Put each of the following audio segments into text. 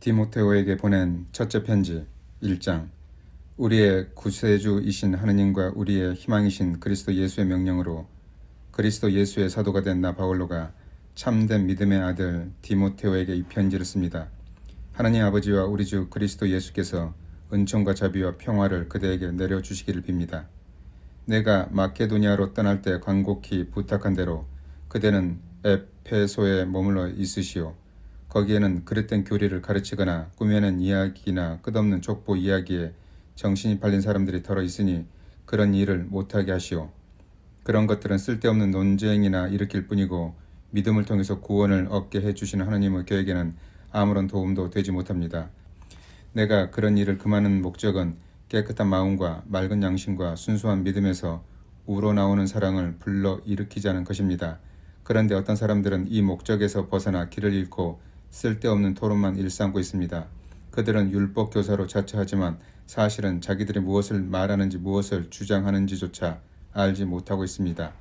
디모테오에게 보낸 첫째 편지 1장 우리의 구세주이신 하느님과 우리의 희망이신 그리스도 예수의 명령으로 그리스도 예수의 사도가 된 나 바울로가 참된 믿음의 아들 디모테오에게 이 편지를 씁니다. 하나님 아버지와 우리 주 그리스도 예수께서 은총과 자비와 평화를 그대에게 내려 주시기를 빕니다. 내가 마케도니아로 떠날 때 간곡히 부탁한 대로 그대는 에페소에 머물러 있으시오. 거기에는 그릇된 교리를 가르치거나 꾸며낸 이야기나 끝없는 족보 이야기에 정신이 팔린 사람들이 덜어 있으니 그런 일을 못하게 하시오. 그런 것들은 쓸데없는 논쟁이나 일으킬 뿐이고 믿음을 통해서 구원을 얻게 해주시는 하나님의 계획에는 아무런 도움도 되지 못합니다. 내가 그런 일을 금하는 목적은 깨끗한 마음과 맑은 양심과 순수한 믿음에서 우러나오는 사랑을 불러 일으키자는 것입니다. 그런데 어떤 사람들은 이 목적에서 벗어나 길을 잃고 쓸데없는 토론만 일삼고 있습니다. 그들은 율법 교사로 자처하지만 사실은 자기들이 무엇을 말하는지 무엇을 주장하는지조차 알지 못하고 있습니다.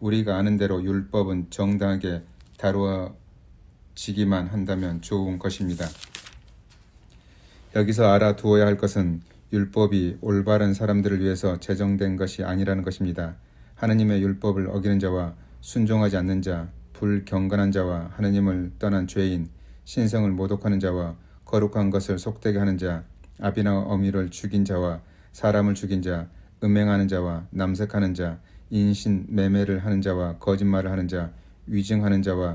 우리가 아는 대로 율법은 정당하게 다루어지기만 한다면 좋은 것입니다. 여기서 알아두어야 할 것은 율법이 올바른 사람들을 위해서 제정된 것이 아니라는 것입니다. 하느님의 율법을 어기는 자와 순종하지 않는 자, 불경건한 자와 하느님을 떠난 죄인, 신성을 모독하는 자와 거룩한 것을 속되게 하는 자, 아비나 어미를 죽인 자와 사람을 죽인 자, 음행하는 자와 남색하는 자, 인신 매매를 하는 자와 거짓말을 하는 자, 위증하는 자와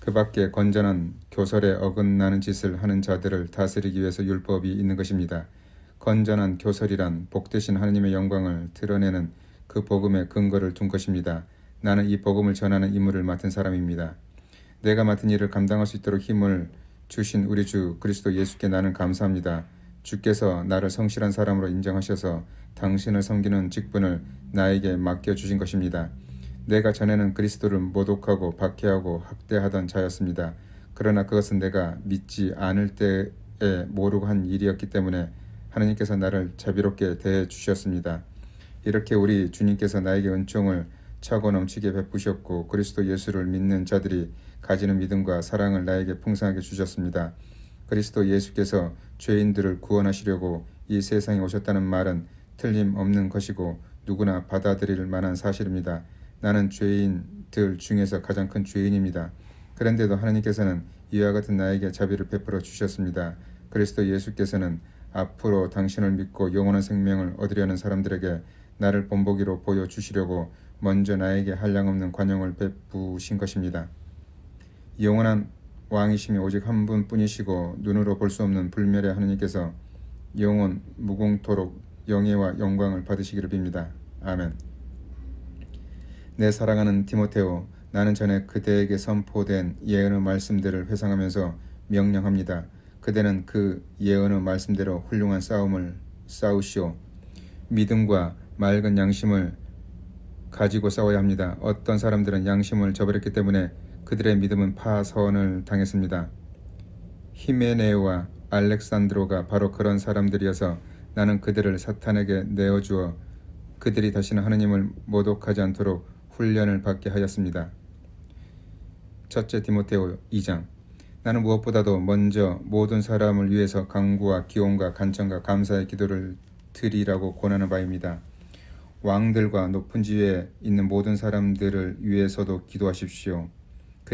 그 밖에 건전한 교설에 어긋나는 짓을 하는 자들을 다스리기 위해서 율법이 있는 것입니다. 건전한 교설이란 복되신 하느님의 영광을 드러내는 그 복음의 근거를 둔 것입니다. 나는 이 복음을 전하는 임무를 맡은 사람입니다. 내가 맡은 일을 감당할 수 있도록 힘을 주신 우리 주 그리스도 예수께 나는 감사합니다. 주께서 나를 성실한 사람으로 인정하셔서 당신을 섬기는 직분을 나에게 맡겨 주신 것입니다. 내가 전에는 그리스도를 모독하고 박해하고 학대하던 자였습니다. 그러나 그것은 내가 믿지 않을 때에 모르고 한 일이었기 때문에 하나님께서 나를 자비롭게 대해 주셨습니다. 이렇게 우리 주님께서 나에게 은총을 차고 넘치게 베푸셨고 그리스도 예수를 믿는 자들이 가지는 믿음과 사랑을 나에게 풍성하게 주셨습니다. 그리스도 예수께서 죄인들을 구원하시려고 이 세상에 오셨다는 말은 틀림없는 것이고 누구나 받아들일 만한 사실입니다. 나는 죄인들 중에서 가장 큰 죄인입니다. 그런데도 하나님께서는 이와 같은 나에게 자비를 베풀어 주셨습니다. 그리스도 예수께서는 앞으로 당신을 믿고 영원한 생명을 얻으려는 사람들에게 나를 본보기로 보여주시려고 먼저 나에게 한량없는 관용을 베푸신 것입니다. 영원한 왕이심이 오직 한 분뿐이시고 눈으로 볼 수 없는 불멸의 하느님께서 영원 무공토록 영예와 영광을 받으시기를 빕니다. 아멘. 내 사랑하는 디모테오, 나는 전에 그대에게 선포된 예언의 말씀들을 회상하면서 명령합니다. 그대는 그 예언의 말씀대로 훌륭한 싸움을 싸우시오. 믿음과 맑은 양심을 가지고 싸워야 합니다. 어떤 사람들은 양심을 저버렸기 때문에 그들의 믿음은 파선을 당했습니다. 히메네오와 알렉산드로가 바로 그런 사람들이어서 나는 그들을 사탄에게 내어주어 그들이 다시는 하느님을 모독하지 않도록 훈련을 받게 하였습니다. 첫째 디모테오 2장 나는 무엇보다도 먼저 모든 사람을 위해서 강구와 기원과 간청과 감사의 기도를 드리라고 권하는 바입니다. 왕들과 높은 지위에 있는 모든 사람들을 위해서도 기도하십시오.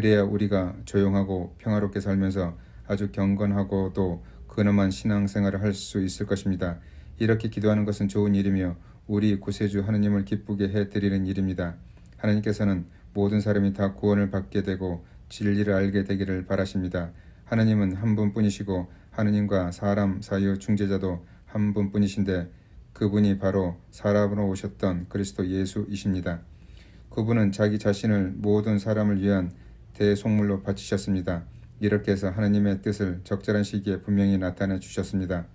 그래야 우리가 조용하고 평화롭게 살면서 아주 경건하고도 근엄한 신앙생활을 할 수 있을 것입니다. 이렇게 기도하는 것은 좋은 일이며 우리 구세주 하느님을 기쁘게 해드리는 일입니다. 하나님께서는 모든 사람이 다 구원을 받게 되고 진리를 알게 되기를 바라십니다. 하느님은 한 분뿐이시고 하느님과 사람 사이의 중재자도 한 분뿐이신데 그분이 바로 사람으로 오셨던 그리스도 예수이십니다. 그분은 자기 자신을 모든 사람을 위한 대속물로 바치셨습니다. 이렇게 해서 하나님의 뜻을 적절한 시기에 분명히 나타내 주셨습니다.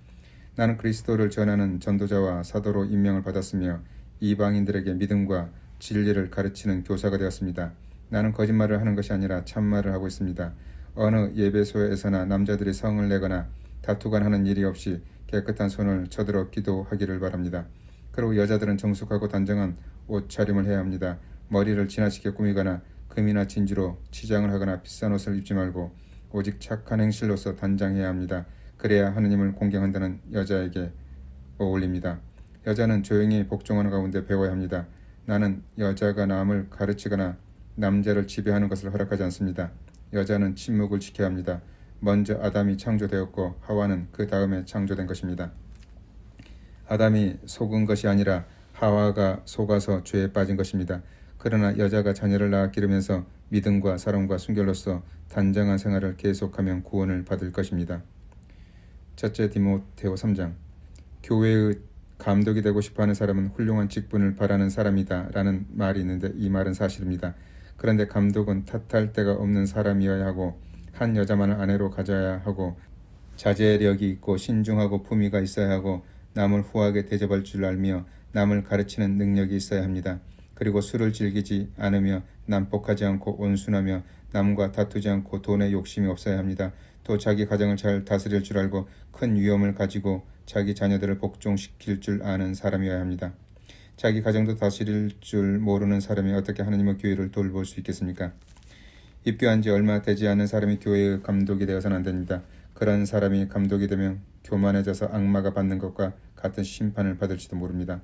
나는 그리스도를 전하는 전도자와 사도로 임명을 받았으며 이방인들에게 믿음과 진리를 가르치는 교사가 되었습니다. 나는 거짓말을 하는 것이 아니라 참말을 하고 있습니다. 어느 예배소에서나 남자들이 성을 내거나 다투건 하는 일이 없이 깨끗한 손을 쳐들어 기도하기를 바랍니다. 그리고 여자들은 정숙하고 단정한 옷차림을 해야 합니다. 머리를 지나치게 꾸미거나 금이나 진주로 치장을 하거나 비싼 옷을 입지 말고 오직 착한 행실로서 단장해야 합니다. 그래야 하느님을 공경한다는 여자에게 어울립니다. 여자는 조용히 복종하는 가운데 배워야 합니다. 나는 여자가 남을 가르치거나 남자를 지배하는 것을 허락하지 않습니다. 여자는 침묵을 지켜야 합니다. 먼저 아담이 창조되었고 하와는 그 다음에 창조된 것입니다. 아담이 속은 것이 아니라 하와가 속아서 죄에 빠진 것입니다. 그러나 여자가 자녀를 낳아 기르면서 믿음과 사랑과 순결로서 단정한 생활을 계속하면 구원을 받을 것입니다. 첫째 디모테오 3장 교회의 감독이 되고 싶어하는 사람은 훌륭한 직분을 바라는 사람이다 라는 말이 있는데 이 말은 사실입니다. 그런데 감독은 탓할 데가 없는 사람이어야 하고 한 여자만을 아내로 가져야 하고 자제력이 있고 신중하고 품위가 있어야 하고 남을 후하게 대접할 줄 알며 남을 가르치는 능력이 있어야 합니다. 그리고 술을 즐기지 않으며 난폭하지 않고 온순하며 남과 다투지 않고 돈에 욕심이 없어야 합니다. 또 자기 가정을 잘 다스릴 줄 알고 큰 위엄을 가지고 자기 자녀들을 복종시킬 줄 아는 사람이어야 합니다. 자기 가정도 다스릴 줄 모르는 사람이 어떻게 하나님의 교회를 돌볼 수 있겠습니까? 입교한 지 얼마 되지 않은 사람이 교회의 감독이 되어서는 안 됩니다. 그런 사람이 감독이 되면 교만해져서 악마가 받는 것과 같은 심판을 받을지도 모릅니다.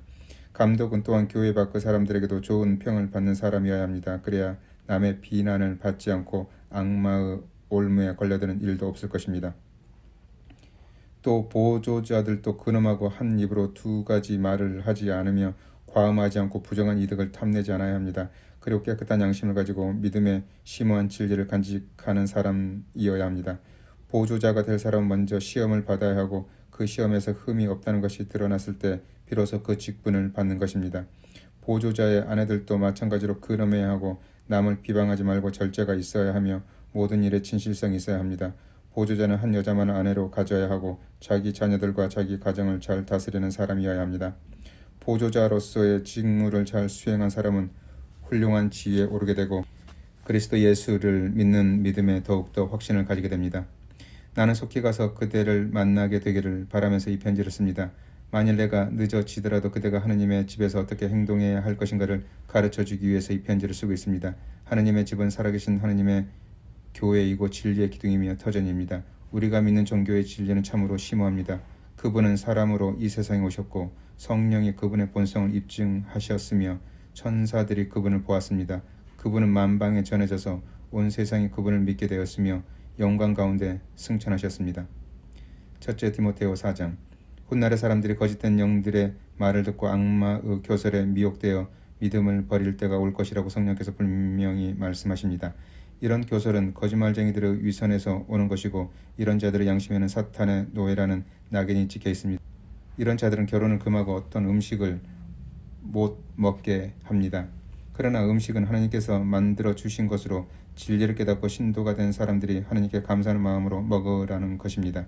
감독은 또한 교회 밖의 사람들에게도 좋은 평을 받는 사람이어야 합니다. 그래야 남의 비난을 받지 않고 악마의 올무에 걸려드는 일도 없을 것입니다. 또 보조자들도 근엄하고 한 입으로 두 가지 말을 하지 않으며 과음하지 않고 부정한 이득을 탐내지 않아야 합니다. 그리고 깨끗한 양심을 가지고 믿음의 심오한 진리를 간직하는 사람이어야 합니다. 보조자가 될 사람은 먼저 시험을 받아야 하고 그 시험에서 흠이 없다는 것이 드러났을 때 비로소 그 직분을 받는 것입니다. 보조자의 아내들도 마찬가지로 근엄해야 하고 남을 비방하지 말고 절제가 있어야 하며 모든 일에 진실성이 있어야 합니다. 보조자는 한 여자만을 아내로 가져야 하고 자기 자녀들과 자기 가정을 잘 다스리는 사람이어야 합니다. 보조자로서의 직무를 잘 수행한 사람은 훌륭한 지위에 오르게 되고 그리스도 예수를 믿는 믿음에 더욱더 확신을 가지게 됩니다. 나는 속히 가서 그대를 만나게 되기를 바라면서 이 편지를 씁니다. 만일 내가 늦어지더라도 그대가 하느님의 집에서 어떻게 행동해야 할 것인가를 가르쳐 주기 위해서 이 편지를 쓰고 있습니다. 하느님의 집은 살아계신 하느님의 교회이고 진리의 기둥이며 터전입니다. 우리가 믿는 종교의 진리는 참으로 심오합니다. 그분은 사람으로 이 세상에 오셨고 성령이 그분의 본성을 입증하셨으며 천사들이 그분을 보았습니다. 그분은 만방에 전해져서 온 세상이 그분을 믿게 되었으며 영광 가운데 승천하셨습니다. 첫째 디모테오 4장 훗날의 사람들이 거짓된 영들의 말을 듣고 악마의 교설에 미혹되어 믿음을 버릴 때가 올 것이라고 성령께서 분명히 말씀하십니다. 이런 교설은 거짓말쟁이들의 위선에서 오는 것이고 이런 자들의 양심에는 사탄의 노예라는 낙인이 찍혀 있습니다. 이런 자들은 결혼을 금하고 어떤 음식을 못 먹게 합니다. 그러나 음식은 하나님께서 만들어 주신 것으로 진리를 깨닫고 신도가 된 사람들이 하나님께 감사하는 마음으로 먹으라는 것입니다.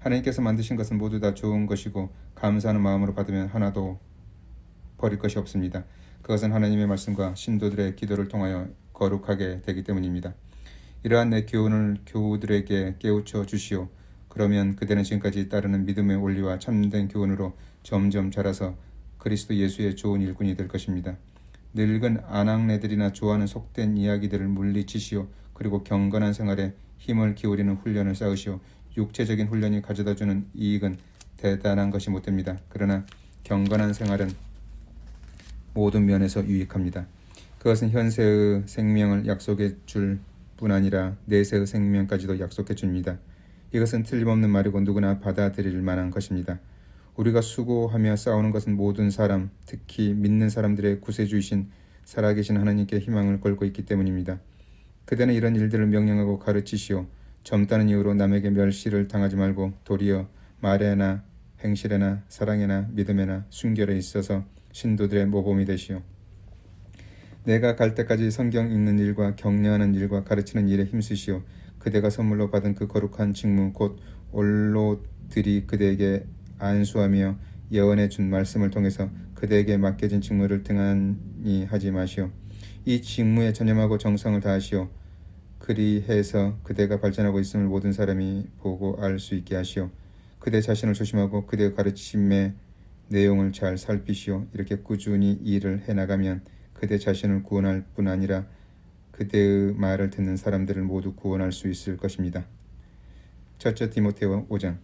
하나님께서 만드신 것은 모두 다 좋은 것이고 감사하는 마음으로 받으면 하나도 버릴 것이 없습니다. 그것은 하나님의 말씀과 신도들의 기도를 통하여 거룩하게 되기 때문입니다. 이러한 내 교훈을 교우들에게 깨우쳐 주시오. 그러면 그대는 지금까지 따르는 믿음의 원리와 참된 교훈으로 점점 자라서 그리스도 예수의 좋은 일꾼이 될 것입니다. 늙은 아낙네들이나 좋아하는 속된 이야기들을 물리치시오. 그리고 경건한 생활에 힘을 기울이는 훈련을 쌓으시오. 육체적인 훈련이 가져다주는 이익은 대단한 것이 못 됩니다. 그러나 경건한 생활은 모든 면에서 유익합니다. 그것은 현세의 생명을 약속해 줄 뿐 아니라 내세의 생명까지도 약속해 줍니다. 이것은 틀림없는 말이고 누구나 받아들일 만한 것입니다. 우리가 수고하며 싸우는 것은 모든 사람, 특히 믿는 사람들의 구세주이신 살아계신 하나님께 희망을 걸고 있기 때문입니다. 그대는 이런 일들을 명령하고 가르치시오. 젊다는 이유로 남에게 멸시를 당하지 말고 도리어 말에나 행실에나 사랑에나 믿음에나 순결에 있어서 신도들의 모범이 되시오. 내가 갈 때까지 성경 읽는 일과 격려하는 일과 가르치는 일에 힘쓰시오. 그대가 선물로 받은 그 거룩한 직무 곧 올로들이 그대에게 안수하며 예언해 준 말씀을 통해서 그대에게 맡겨진 직무를 등한히 하지 마시오. 이 직무에 전념하고 정성을 다하시오. 그리해서 그대가 발전하고 있음을 모든 사람이 보고 알 수 있게 하시오. 그대 자신을 조심하고 그대의 가르침의 내용을 잘 살피시오. 이렇게 꾸준히 일을 해나가면 그대 자신을 구원할 뿐 아니라 그대의 말을 듣는 사람들을 모두 구원할 수 있을 것입니다. 첫째 디모테오 5장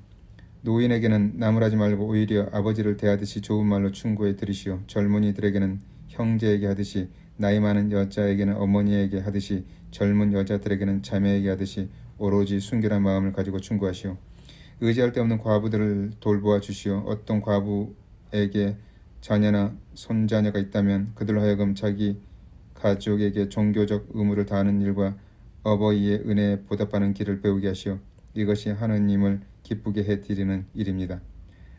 노인에게는 나무라지 말고 오히려 아버지를 대하듯이 좋은 말로 충고해 드리시오. 젊은이들에게는 형제에게 하듯이 나이 많은 여자에게는 어머니에게 하듯이 젊은 여자들에게는 자매에게 하듯이 오로지 순결한 마음을 가지고 충고하시오. 의지할 데 없는 과부들을 돌보아 주시오. 어떤 과부에게 자녀나 손자녀가 있다면 그들로 하여금 자기 가족에게 종교적 의무를 다하는 일과 어버이의 은혜에 보답하는 길을 배우게 하시오. 이것이 하느님을 기쁘게 해드리는 일입니다.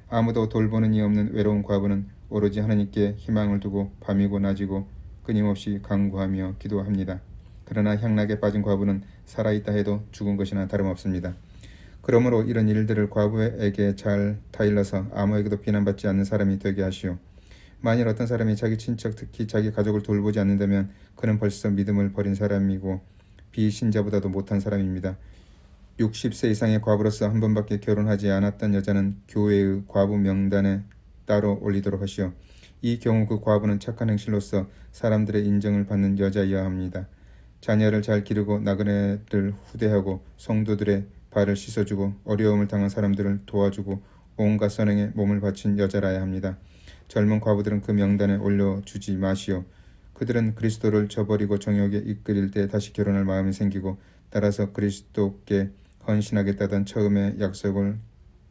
아무도 돌보는 이 없는 외로운 과부는 오로지 하나님께 희망을 두고 밤이고 낮이고 끊임없이 강구하며 기도합니다. 그러나 향락에 빠진 과부는 살아있다 해도 죽은 것이나 다름없습니다. 그러므로 이런 일들을 과부에게 잘 타일러서 아무에게도 비난받지 않는 사람이 되게 하시오. 만일 어떤 사람이 자기 친척 특히 자기 가족을 돌보지 않는다면 그는 벌써 믿음을 버린 사람이고 비신자보다도 못한 사람입니다. 60세 이상의 과부로서 한 번밖에 결혼하지 않았던 여자는 교회의 과부 명단에 따로 올리도록 하시오. 이 경우 그 과부는 착한 행실로서 사람들의 인정을 받는 여자이어야 합니다. 자녀를 잘 기르고 나그네를 후대하고 성도들의 발을 씻어주고 어려움을 당한 사람들을 도와주고 온갖 선행에 몸을 바친 여자라야 합니다. 젊은 과부들은 그 명단에 올려주지 마시오. 그들은 그리스도를 저버리고 정욕에 이끌릴 때 다시 결혼할 마음이 생기고 따라서 그리스도께 헌신하겠다던 처음의 약속을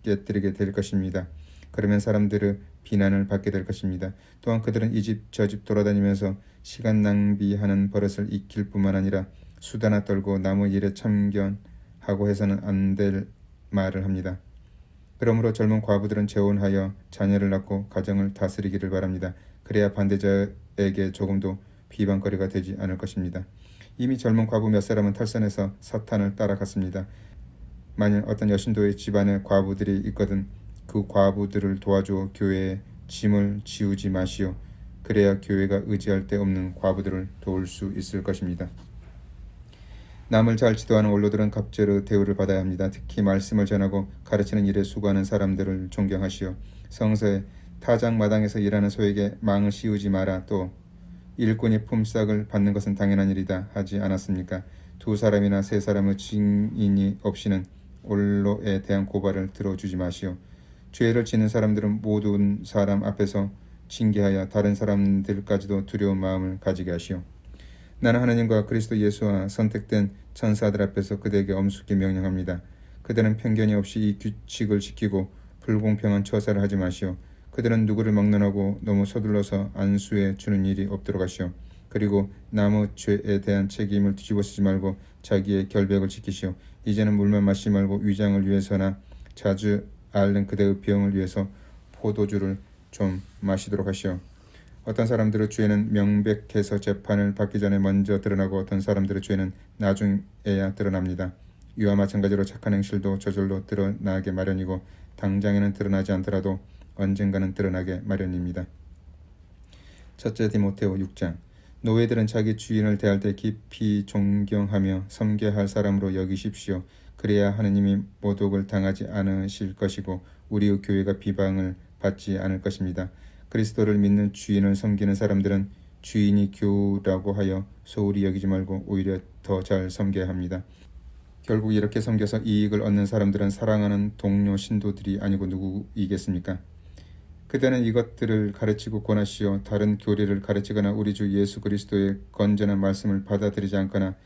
깨뜨리게 될 것입니다. 그러면 사람들의 비난을 받게 될 것입니다. 또한 그들은 이 집 저 집 돌아다니면서 시간 낭비하는 버릇을 익힐 뿐만 아니라 수다나 떨고 남의 일에 참견하고 해서는 안 될 말을 합니다. 그러므로 젊은 과부들은 재혼하여 자녀를 낳고 가정을 다스리기를 바랍니다. 그래야 반대자에게 조금도 비방거리가 되지 않을 것입니다. 이미 젊은 과부 몇 사람은 탈선해서 사탄을 따라갔습니다. 만일 어떤 여신도의 집안에 과부들이 있거든 그 과부들을 도와줘 교회에 짐을 지우지 마시오. 그래야 교회가 의지할 데 없는 과부들을 도울 수 있을 것입니다. 남을 잘 지도하는 원로들은 갑절의 대우를 받아야 합니다. 특히 말씀을 전하고 가르치는 일에 수고하는 사람들을 존경하시오. 성서에 타작 마당에서 일하는 소에게 망을 씌우지 마라 또 일꾼이 품삯을 받는 것은 당연한 일이다 하지 않았습니까? 두 사람이나 세 사람의 증인이 없이는 원로에 대한 고발을 들어주지 마시오. 죄를 짓는 사람들은 모든 사람 앞에서 징계하여 다른 사람들까지도 두려운 마음을 가지게 하시오. 나는 하나님과 그리스도 예수와 선택된 천사들 앞에서 그대에게 엄숙히 명령합니다. 그들은 편견이 없이 이 규칙을 지키고 불공평한 처사를 하지 마시오. 그들은 누구를 막론하고 너무 서둘러서 안수해 주는 일이 없도록 하시오. 그리고 남의 죄에 대한 책임을 뒤집어 쓰지 말고 자기의 결백을 지키시오. 이제는 물만 마시지 말고 위장을 위해서나 자주 앓는 그대의 병을 위해서 포도주를 좀 마시도록 하시오. 어떤 사람들의 죄는 명백해서 재판을 받기 전에 먼저 드러나고 어떤 사람들의 죄는 나중에야 드러납니다. 이와 마찬가지로 착한 행실도 저절로 드러나게 마련이고 당장에는 드러나지 않더라도 언젠가는 드러나게 마련입니다. 첫째 디모테오 6장 노예들은 자기 주인을 대할 때 깊이 존경하며 섬겨야 할 사람으로 여기십시오. 그래야 하느님이 모독을 당하지 않으실 것이고 우리의 교회가 비방을 받지 않을 것입니다. 그리스도를 믿는 주인을 섬기는 사람들은 주인이 교우라고 하여 소홀히 여기지 말고 오히려 더 잘 섬겨야 합니다. 결국 이렇게 섬겨서 이익을 얻는 사람들은 사랑하는 동료 신도들이 아니고 누구이겠습니까? 그대는 이것들을 가르치고 권하시어 다른 교리를 가르치거나 우리 주 예수 그리스도의 건전한 말씀을 받아들이지 않거나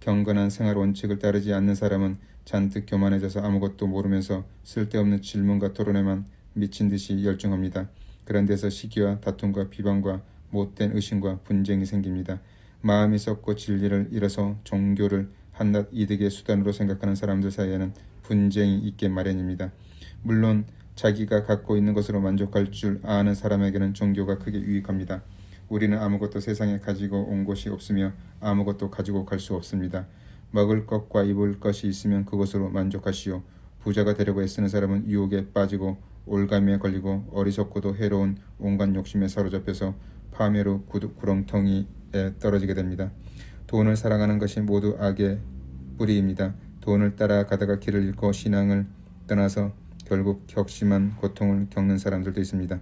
경건한 생활 원칙을 따르지 않는 사람은 잔뜩 교만해져서 아무것도 모르면서 쓸데없는 질문과 토론에만 미친 듯이 열중합니다. 그런 데서 시기와 다툼과 비방과 못된 의심과 분쟁이 생깁니다. 마음이 썩고 진리를 잃어서 종교를 한낱 이득의 수단으로 생각하는 사람들 사이에는 분쟁이 있게 마련입니다. 물론 자기가 갖고 있는 것으로 만족할 줄 아는 사람에게는 종교가 크게 유익합니다. 우리는 아무것도 세상에 가지고 온 것이 없으며 아무것도 가지고 갈 수 없습니다. 먹을 것과 입을 것이 있으면 그것으로 만족하시오. 부자가 되려고 애쓰는 사람은 유혹에 빠지고 올가미에 걸리고 어리석고도 해로운 온갖 욕심에 사로잡혀서 파멸의 구렁텅이에 떨어지게 됩니다. 돈을 사랑하는 것이 모두 악의 뿌리입니다. 돈을 따라가다가 길을 잃고 신앙을 떠나서 결국 격심한 고통을 겪는 사람들도 있습니다.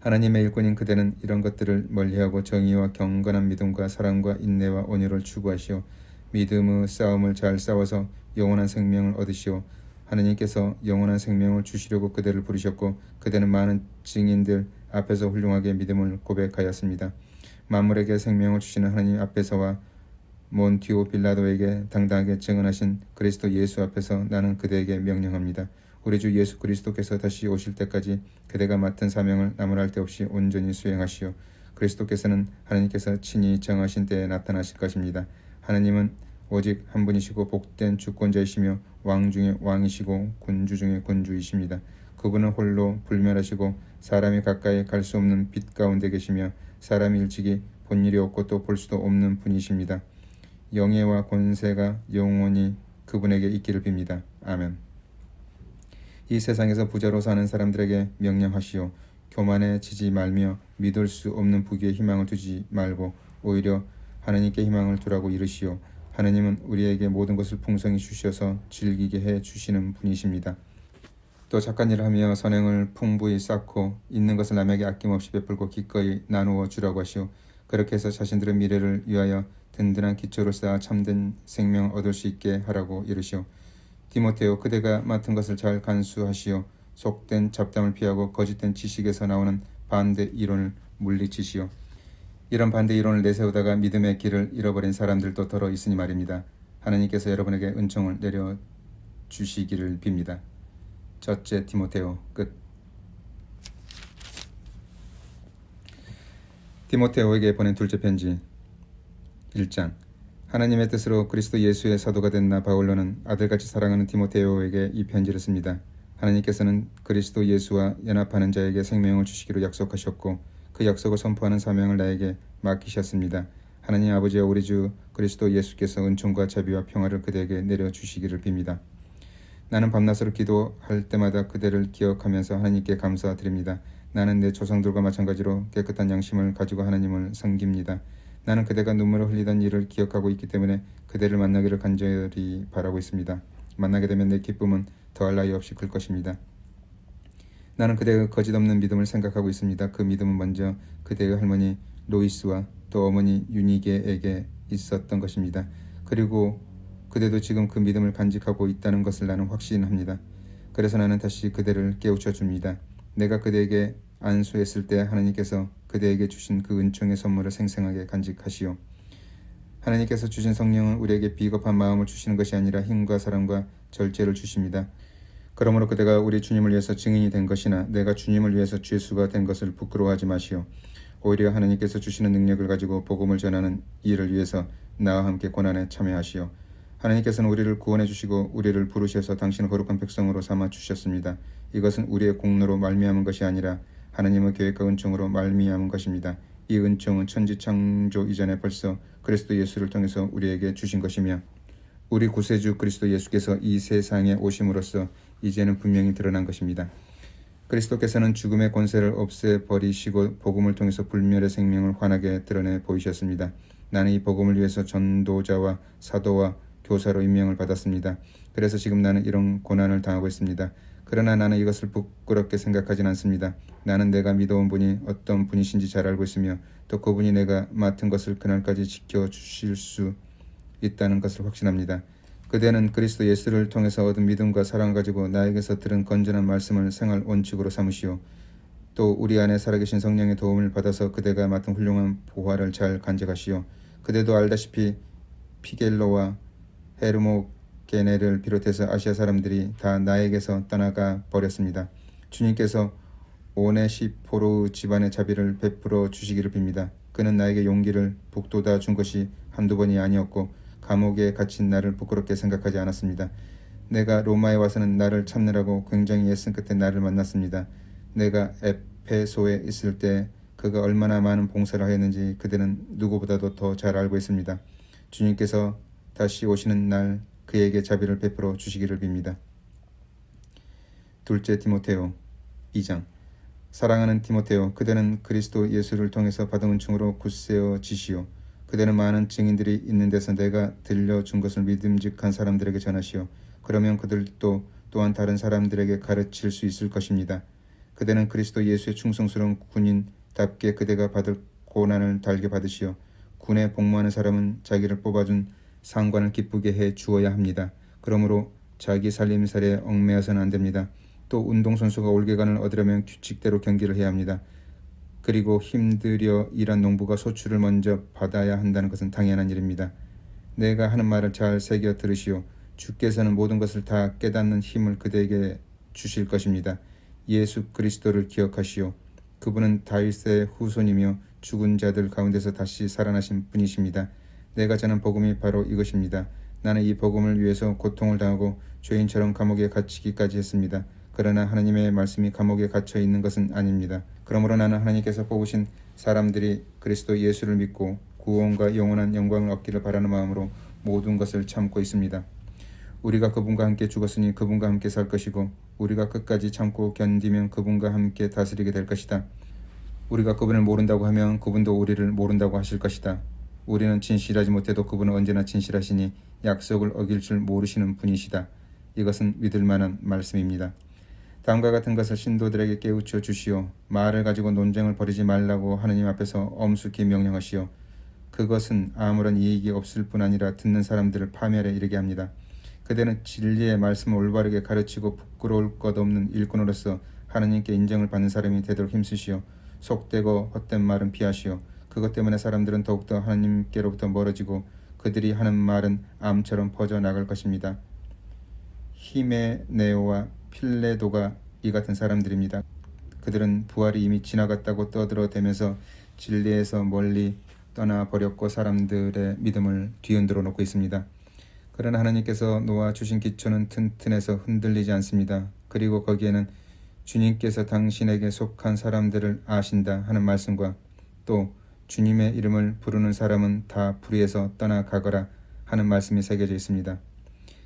하나님의 일꾼인 그대는 이런 것들을 멀리하고 정의와 경건한 믿음과 사랑과 인내와 온유를 추구하시오. 믿음의 싸움을 잘 싸워서 영원한 생명을 얻으시오. 하느님께서 영원한 생명을 주시려고 그대를 부르셨고 그대는 많은 증인들 앞에서 훌륭하게 믿음을 고백하였습니다. 만물에게 생명을 주시는 하나님 앞에서와 몬티오 빌라도에게 당당하게 증언하신 그리스도 예수 앞에서 나는 그대에게 명령합니다. 우리 주 예수 그리스도께서 다시 오실 때까지 그대가 맡은 사명을 나무랄 데 없이 온전히 수행하시오. 그리스도께서는 하나님께서 친히 정하신 때에 나타나실 것입니다. 하나님은 오직 한 분이시고 복된 주권자이시며 왕 중의 왕이시고 군주 중의 군주이십니다. 그분은 홀로 불멸하시고 사람이 가까이 갈 수 없는 빛 가운데 계시며 사람이 일찍이 본 일이 없고 또 볼 수도 없는 분이십니다. 영예와 권세가 영원히 그분에게 있기를 빕니다. 아멘. 이 세상에서 부자로 사는 사람들에게 명령하시오. 교만해지지 말며 믿을 수 없는 부귀에 희망을 두지 말고 오히려 하나님께 희망을 두라고 이르시오. 하나님은 우리에게 모든 것을 풍성히 주셔서 즐기게 해 주시는 분이십니다. 또 착한 일을 하며 선행을 풍부히 쌓고 있는 것을 남에게 아낌없이 베풀고 기꺼이 나누어 주라고 하시오. 그렇게 해서 자신들의 미래를 위하여 든든한 기초를 쌓아 참된 생명 얻을 수 있게 하라고 이르시오. 디모테오 그대가 맡은 것을 잘 간수하시오. 속된 잡담을 피하고 거짓된 지식에서 나오는 반대 이론을 물리치시오. 이런 반대 이론을 내세우다가 믿음의 길을 잃어버린 사람들도 더러 있으니 말입니다. 하나님께서 여러분에게 은총을 내려 주시기를 빕니다. 첫째 디모테오 끝. 디모테오에게 보낸 둘째 편지 1장 하나님의 뜻으로 그리스도 예수의 사도가 된 나 바울로는 아들같이 사랑하는 디모테오에게 이 편지를 씁니다. 하나님께서는 그리스도 예수와 연합하는 자에게 생명을 주시기로 약속하셨고 그 약속을 선포하는 사명을 나에게 맡기셨습니다. 하나님 아버지와 우리 주 그리스도 예수께서 은총과 자비와 평화를 그대에게 내려 주시기를 빕니다. 나는 밤낮으로 기도할 때마다 그대를 기억하면서 하나님께 감사드립니다. 나는 내 조상들과 마찬가지로 깨끗한 양심을 가지고 하나님을 섬깁니다. 나는 그대가 눈물을 흘리던 일을 기억하고 있기 때문에 그대를 만나기를 간절히 바라고 있습니다. 만나게 되면 내 기쁨은 더할 나위 없이 클 것입니다. 나는 그대의 거짓없는 믿음을 생각하고 있습니다. 그 믿음은 먼저 그대의 할머니 로이스와 또 어머니 유니게에게 있었던 것입니다. 그리고 그대도 지금 그 믿음을 간직하고 있다는 것을 나는 확신합니다. 그래서 나는 다시 그대를 깨우쳐 줍니다. 내가 그대에게 안수했을 때 하나님께서 그대에게 주신 그 은총의 선물을 생생하게 간직하시오. 하나님께서 주신 성령은 우리에게 비겁한 마음을 주시는 것이 아니라 힘과 사랑과 절제를 주십니다. 그러므로 그대가 우리 주님을 위해서 증인이 된 것이나 내가 주님을 위해서 죄수가 된 것을 부끄러워하지 마시오. 오히려 하나님께서 주시는 능력을 가지고 복음을 전하는 일을 위해서 나와 함께 고난에 참여하시오. 하나님께서는 우리를 구원해 주시고 우리를 부르셔서 당신을 거룩한 백성으로 삼아 주셨습니다. 이것은 우리의 공로로 말미암은 것이 아니라 하나님의 계획과 은총으로 말미암은 것입니다. 이 은총은 천지 창조 이전에 벌써 그리스도 예수를 통해서 우리에게 주신 것이며 우리 구세주 그리스도 예수께서 이 세상에 오심으로써 이제는 분명히 드러난 것입니다. 그리스도께서는 죽음의 권세를 없애버리시고 복음을 통해서 불멸의 생명을 환하게 드러내 보이셨습니다. 나는 이 복음을 위해서 전도자와 사도와 교사로 임명을 받았습니다. 그래서 지금 나는 이런 고난을 당하고 있습니다. 그러나 나는 이것을 부끄럽게 생각하진 않습니다. 나는 내가 믿어온 분이 어떤 분이신지 잘 알고 있으며 또 그분이 내가 맡은 것을 그날까지 지켜주실 수 있다는 것을 확신합니다. 그대는 그리스도 예수를 통해서 얻은 믿음과 사랑을 가지고 나에게서 들은 건전한 말씀을 생활 원칙으로 삼으시오. 또 우리 안에 살아계신 성령의 도움을 받아서 그대가 맡은 훌륭한 보화를 잘 간직하시오. 그대도 알다시피 피겔로와 헤르모 게네를 비롯해서 아시아 사람들이 다 나에게서 떠나가 버렸습니다. 주님께서 오네시포로 집안의 자비를 베풀어 주시기를 빕니다. 그는 나에게 용기를 북돋아 준 것이 한두 번이 아니었고 감옥에 갇힌 나를 부끄럽게 생각하지 않았습니다. 내가 로마에 와서는 나를 참느라고 굉장히 애쓴 끝에 나를 만났습니다. 내가 에페소에 있을 때 그가 얼마나 많은 봉사를 하였는지 그들은 누구보다도 더 잘 알고 있습니다. 주님께서 다시 오시는 날 그에게 자비를 베풀어 주시기를 빕니다. 둘째 디모테오 2장 사랑하는 디모테오 그대는 그리스도 예수를 통해서 받은 은총으로 굳세어 지시오. 그대는 많은 증인들이 있는 데서 내가 들려준 것을 믿음직한 사람들에게 전하시오. 그러면 그들도 또한 다른 사람들에게 가르칠 수 있을 것입니다. 그대는 그리스도 예수의 충성스러운 군인답게 그대가 받을 고난을 달게 받으시오. 군에 복무하는 사람은 자기를 뽑아준 상관을 기쁘게 해 주어야 합니다. 그러므로 자기 살림살이에 얽매여서는 안 됩니다. 또 운동선수가 올개간을 얻으려면 규칙대로 경기를 해야 합니다. 그리고 힘들여 일한 농부가 소출을 먼저 받아야 한다는 것은 당연한 일입니다. 내가 하는 말을 잘 새겨 들으시오. 주께서는 모든 것을 다 깨닫는 힘을 그대에게 주실 것입니다. 예수 그리스도를 기억하시오. 그분은 다윗의 후손이며 죽은 자들 가운데서 다시 살아나신 분이십니다. 내가 전한 복음이 바로 이것입니다. 나는 이 복음을 위해서 고통을 당하고 죄인처럼 감옥에 갇히기까지 했습니다. 그러나 하나님의 말씀이 감옥에 갇혀 있는 것은 아닙니다. 그러므로 나는 하나님께서 뽑으신 사람들이 그리스도 예수를 믿고 구원과 영원한 영광을 얻기를 바라는 마음으로 모든 것을 참고 있습니다. 우리가 그분과 함께 죽었으니 그분과 함께 살 것이고 우리가 끝까지 참고 견디면 그분과 함께 다스리게 될 것이다. 우리가 그분을 모른다고 하면 그분도 우리를 모른다고 하실 것이다. 우리는 진실하지 못해도 그분은 언제나 진실하시니 약속을 어길 줄 모르시는 분이시다. 이것은 믿을 만한 말씀입니다. 다음과 같은 것을 신도들에게 깨우쳐 주시오. 말을 가지고 논쟁을 벌이지 말라고 하느님 앞에서 엄숙히 명령하시오. 그것은 아무런 이익이 없을 뿐 아니라 듣는 사람들을 파멸에 이르게 합니다. 그대는 진리의 말씀을 올바르게 가르치고 부끄러울 것 없는 일꾼으로서 하나님께 인정을 받는 사람이 되도록 힘쓰시오. 속되고 헛된 말은 피하시오. 그것 때문에 사람들은 더욱더 하나님께로부터 멀어지고 그들이 하는 말은 암처럼 퍼져 나갈 것입니다. 히메네오와 필레도가 이 같은 사람들입니다. 그들은 부활이 이미 지나갔다고 떠들어대면서 진리에서 멀리 떠나 버렸고 사람들의 믿음을 뒤흔들어 놓고 있습니다. 그러나 하나님께서 놓아 주신 기초는 튼튼해서 흔들리지 않습니다. 그리고 거기에는 주님께서 당신에게 속한 사람들을 아신다 하는 말씀과 또 주님의 이름을 부르는 사람은 다 불의에서 떠나가거라 하는 말씀이 새겨져 있습니다.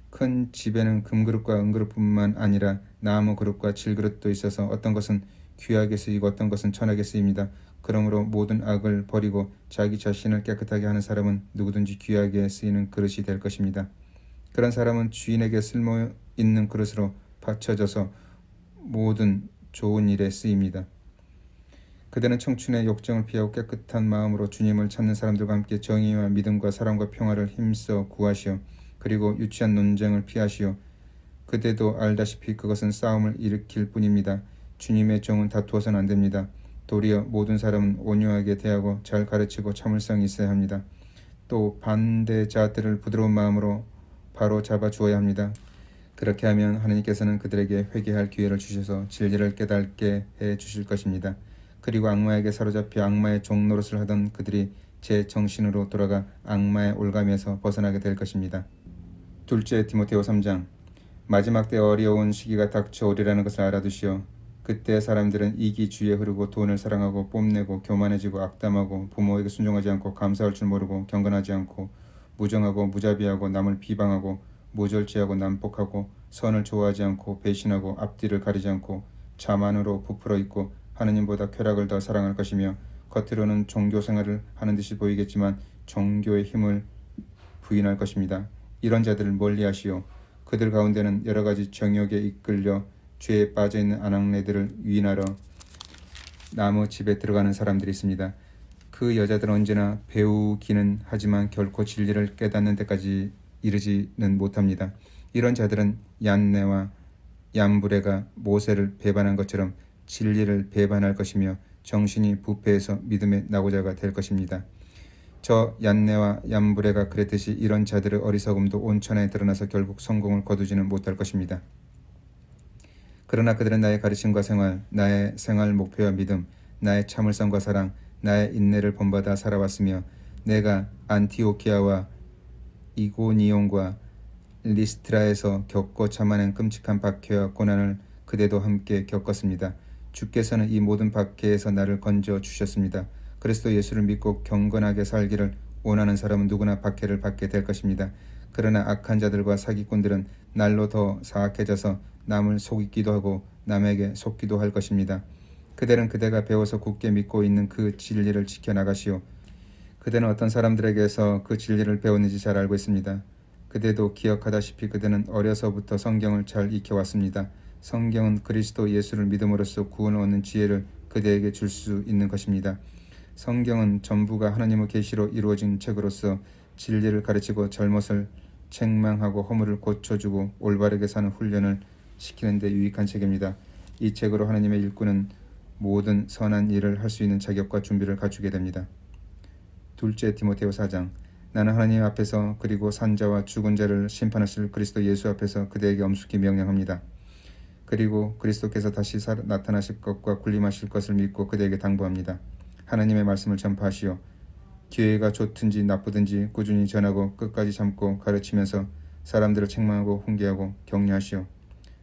큰 집에는 금그릇과 은그릇뿐만 아니라 나무 그릇과 질그릇도 있어서 어떤 것은 귀하게 쓰이고 어떤 것은 천하게 쓰입니다. 그러므로 모든 악을 버리고 자기 자신을 깨끗하게 하는 사람은 누구든지 귀하게 쓰이는 그릇이 될 것입니다. 그런 사람은 주인에게 쓸모 있는 그릇으로 받쳐져서 모든 좋은 일에 쓰입니다. 그대는 청춘의 욕정을 피하고 깨끗한 마음으로 주님을 찾는 사람들과 함께 정의와 믿음과 사랑과 평화를 힘써 구하시오. 그리고 유치한 논쟁을 피하시오. 그대도 알다시피 그것은 싸움을 일으킬 뿐입니다. 주님의 정은 다투어서는 안 됩니다. 도리어 모든 사람은 온유하게 대하고 잘 가르치고 참을성이 있어야 합니다. 또 반대자들을 부드러운 마음으로 바로 잡아 주어야 합니다. 그렇게 하면 하나님께서는 그들에게 회개할 기회를 주셔서 진리를 깨닫게 해 주실 것입니다. 그리고 악마에게 사로잡혀 악마의 종 노릇을 하던 그들이 제 정신으로 돌아가 악마의 올감에서 벗어나게 될 것입니다. 둘째 디모데오 3장 마지막 때 어려운 시기가 닥쳐오리라는 것을 알아두시오. 그때 사람들은 이기주의에 흐르고 돈을 사랑하고 뽐내고 교만해지고 악담하고 부모에게 순종하지 않고 감사할 줄 모르고 경건하지 않고 무정하고 무자비하고 남을 비방하고 모절제하고 난폭하고 선을 좋아하지 않고 배신하고 앞뒤를 가리지 않고 자만으로 부풀어 있고 하느님보다 쾌락을 더 사랑할 것이며 겉으로는 종교 생활을 하는 듯이 보이겠지만 종교의 힘을 부인할 것입니다. 이런 자들을 멀리하시오. 그들 가운데는 여러 가지 정욕에 이끌려 죄에 빠져 있는 아낙네들을 위인하러 나무 집에 들어가는 사람들이 있습니다. 그 여자들은 언제나 배우기는 하지만 결코 진리를 깨닫는 데까지 이르지는 못합니다. 이런 자들은 얀네와 얀브레가 모세를 배반한 것처럼 진리를 배반할 것이며 정신이 부패해서 믿음의 나고자가 될 것입니다. 저 얀네와 얀브레가 그랬듯이 이런 자들의 어리석음도 온천에 드러나서 결국 성공을 거두지는 못할 것입니다. 그러나 그들은 나의 가르침과 생활, 나의 생활 목표와 믿음, 나의 참을성과 사랑, 나의 인내를 본받아 살아왔으며 내가 안티오키아와 이고니온과 리스트라에서 겪고 참아낸 끔찍한 박해와 고난을 그대도 함께 겪었습니다. 주께서는 이 모든 박해에서 나를 건져 주셨습니다. 그리스도 예수를 믿고 경건하게 살기를 원하는 사람은 누구나 박해를 받게 될 것입니다. 그러나 악한 자들과 사기꾼들은 날로 더 사악해져서 남을 속이기도 하고 남에게 속기도 할 것입니다. 그대는 그대가 배워서 굳게 믿고 있는 그 진리를 지켜나가시오. 그대는 어떤 사람들에게서 그 진리를 배웠는지 잘 알고 있습니다. 그대도 기억하다시피 그대는 어려서부터 성경을 잘 익혀왔습니다. 성경은 그리스도 예수를 믿음으로써 구원을 얻는 지혜를 그대에게 줄 수 있는 것입니다. 성경은 전부가 하나님의 계시로 이루어진 책으로서 진리를 가르치고 잘못을 책망하고 허물을 고쳐주고 올바르게 사는 훈련을 시키는 데 유익한 책입니다. 이 책으로 하나님의 일꾼은 모든 선한 일을 할 수 있는 자격과 준비를 갖추게 됩니다. 둘째 디모데오 4장 나는 하나님 앞에서 그리고 산자와 죽은 자를 심판하실 그리스도 예수 앞에서 그대에게 엄숙히 명령합니다. 그리고 그리스도께서 다시 사- 나타나실 것과 군림하실 것을 믿고 그대에게 당부합니다. 하나님의 말씀을 전파하시오. 기회가 좋든지 나쁘든지 꾸준히 전하고 끝까지 참고 가르치면서 사람들을 책망하고 훈계하고 격려하시오.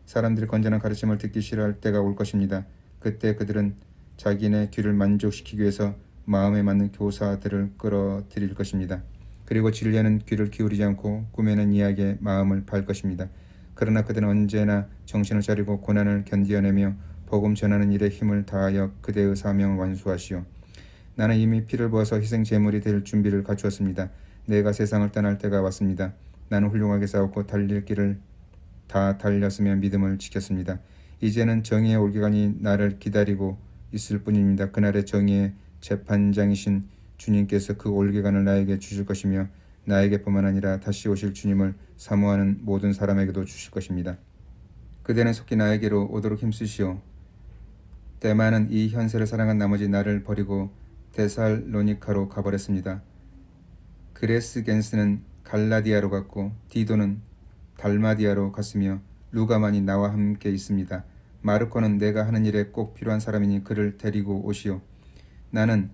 사람들이 건전한 가르침을 듣기 싫어할 때가 올 것입니다. 그때 그들은 자기네 귀를 만족시키기 위해서 마음에 맞는 교사들을 끌어들일 것입니다. 그리고 진리하는 귀를 기울이지 않고 꿈에는 이야기에 마음을 팔 것입니다. 그러나 그들은 언제나 정신을 차리고 고난을 견디어내며 복음 전하는 일에 힘을 다하여 그대의 사명을 완수하시오. 나는 이미 피를 부어서 희생 제물이 될 준비를 갖추었습니다. 내가 세상을 떠날 때가 왔습니다. 나는 훌륭하게 싸웠고 달릴 길을 다 달렸으며 믿음을 지켰습니다. 이제는 정의의 올기간이 나를 기다리고 있을 뿐입니다. 그날의 정의의 재판장이신 주님께서 그 올기간을 나에게 주실 것이며 나에게뿐만 아니라 다시 오실 주님을 사모하는 모든 사람에게도 주실 것입니다. 그대는 속히 나에게로 오도록 힘쓰시오. 대만은 이 현세를 사랑한 나머지 나를 버리고 데살로니카로 가버렸습니다. 그레스 겐스는 갈라디아로 갔고 디도는 달마디아로 갔으며 루가만이 나와 함께 있습니다. 마르코는 내가 하는 일에 꼭 필요한 사람이니 그를 데리고 오시오. 나는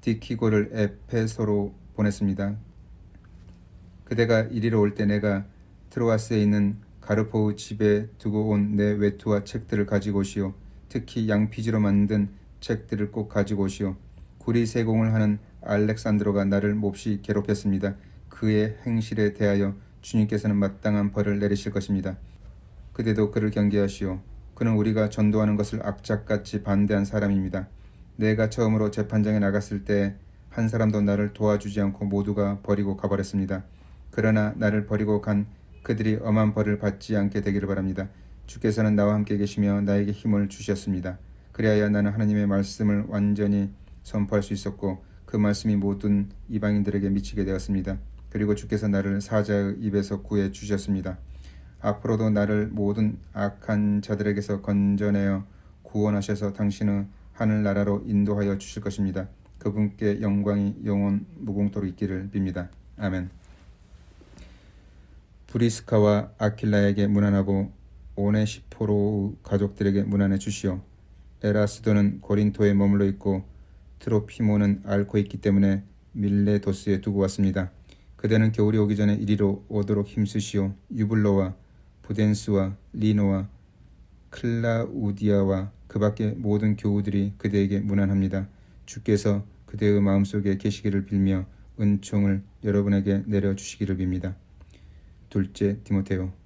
디키고를 에페소로 보냈습니다. 그대가 이리로 올 때 내가 트로아스에 있는 가르포의 집에 두고 온 내 외투와 책들을 가지고 오시오. 특히 양피지로 만든 책들을 꼭 가지고 오시오. 구리 세공을 하는 알렉산드로가 나를 몹시 괴롭혔습니다. 그의 행실에 대하여 주님께서는 마땅한 벌을 내리실 것입니다. 그대도 그를 경계하시오. 그는 우리가 전도하는 것을 악착같이 반대한 사람입니다. 내가 처음으로 재판장에 나갔을 때 한 사람도 나를 도와주지 않고 모두가 버리고 가버렸습니다. 그러나 나를 버리고 간 그들이 엄한 벌을 받지 않게 되기를 바랍니다. 주께서는 나와 함께 계시며 나에게 힘을 주셨습니다. 그리하여 나는 하나님의 말씀을 완전히 선포할 수 있었고 그 말씀이 모든 이방인들에게 미치게 되었습니다. 그리고 주께서 나를 사자의 입에서 구해 주셨습니다. 앞으로도 나를 모든 악한 자들에게서 건져내어 구원하셔서 당신의 하늘나라로 인도하여 주실 것입니다. 그분께 영광이 영원 무궁토록 있기를 빕니다. 아멘. 브리스카와 아킬라에게 문안하고 오네시포로 가족들에게 문안해 주시오. 에라스도는 고린토에 머물러 있고 트로피모는 앓고 있기 때문에 밀레도스에 두고 왔습니다. 그대는 겨울이 오기 전에 이리로 오도록 힘쓰시오. 유블로와 부덴스와 리노와 클라우디아와 그 밖의 모든 교우들이 그대에게 문안합니다. 주께서 그대의 마음속에 계시기를 빌며 은총을 여러분에게 내려주시기를 빕니다. 둘째 디모테오. 끝